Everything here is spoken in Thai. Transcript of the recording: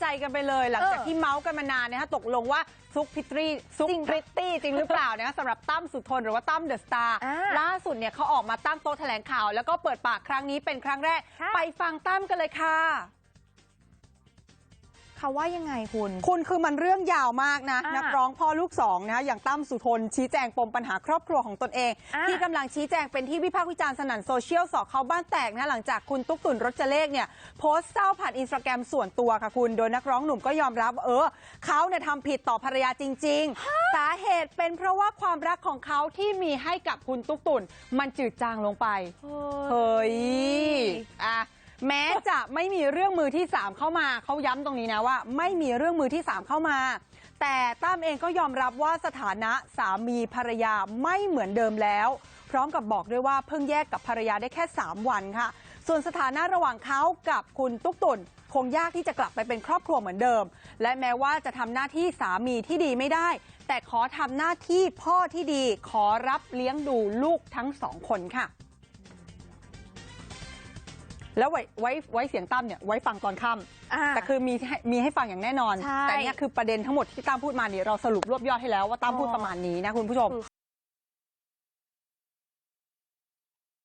ใจกันไปเลยหลังจากเออที่เมาส์กันมานานนะคะตกลงว่าซุกพิตรีซุกจริงพริตตี้จริงหรือเปล่านะคะสำหรับตั้มสุทนหรือว่าตั้มเดอะสตาร์อ่าล่าสุดเนี่ยเขาออกมาตั้งโต๊ะแถลงข่าวแล้วก็เปิดปากครั้งนี้เป็นครั้งแรกค่ะไปฟังตั้มกันเลยค่ะ เขาว่ายังไงคุณ คุณคือมันเรื่องยาวมากนะอ่านันักร้องพ่อลูกสองนะอย่างตั้มสุทนชี้แจงปมปัญหาครอบครัวของตนเองอ่าที่กำลังชี้แจงเป็นที่วิพากษ์วิจารณ์สนั่นโซเชียลสอกเขาบ้านแตกนะหลังจากคุณตุ๊กตุนรจเลขเนี่ยโพสต์เศร้าผ่านอินสตาแกรมส่วนตัวค่ะคุณ โดยนักร้องหนุ่มก็ยอมรับว่าเออเขาเนี่ยทำผิดต่อภรรยาจริง ๆ สาเหตุเป็นเพราะว่าความรักของเขาที่มีให้กับคุณตุ๊กตุนมันจืดจางลงไปเฮ้ยอะ แม้จะไม่มีเรื่องมือที่3เข้ามาเขาย้ำตรงนี้นะว่าไม่มีเรื่องมือที่3เข้ามาแต่ตั้มเองก็ยอมรับว่าสถานะสามีภรรยาไม่เหมือนเดิมแล้ว พร้อมกับบอกด้วยว่าเพิ่งแยกกับภรรยาได้แค่ 3 วันค่ะ ส่วนสถานะระหว่างเขากับคุณตุ๊กตุนคงยากที่จะกลับไปเป็นครอบครัวเหมือนเดิม และแม้ว่าจะทำหน้าที่สามีที่ดีไม่ได้ แต่ขอทำหน้าที่พ่อที่ดีขอรับเลี้ยงดูลูกทั้งสองคนค่ะ แล้วไว้ไว้ไว้เสียงตั้มเนี่ยไว้ฟังตอนค่อ่าำแต่คือมีให้มีให้ฟังอย่างแน่นอนใช่แต่เนี่ยคือประเด็นทั้งหมดที่ตั้มพูดมาเนี่ยเราสรุปรวบยอดให้แล้วว่าตั้มพูดประมาณนี้นะคุณผู้ชม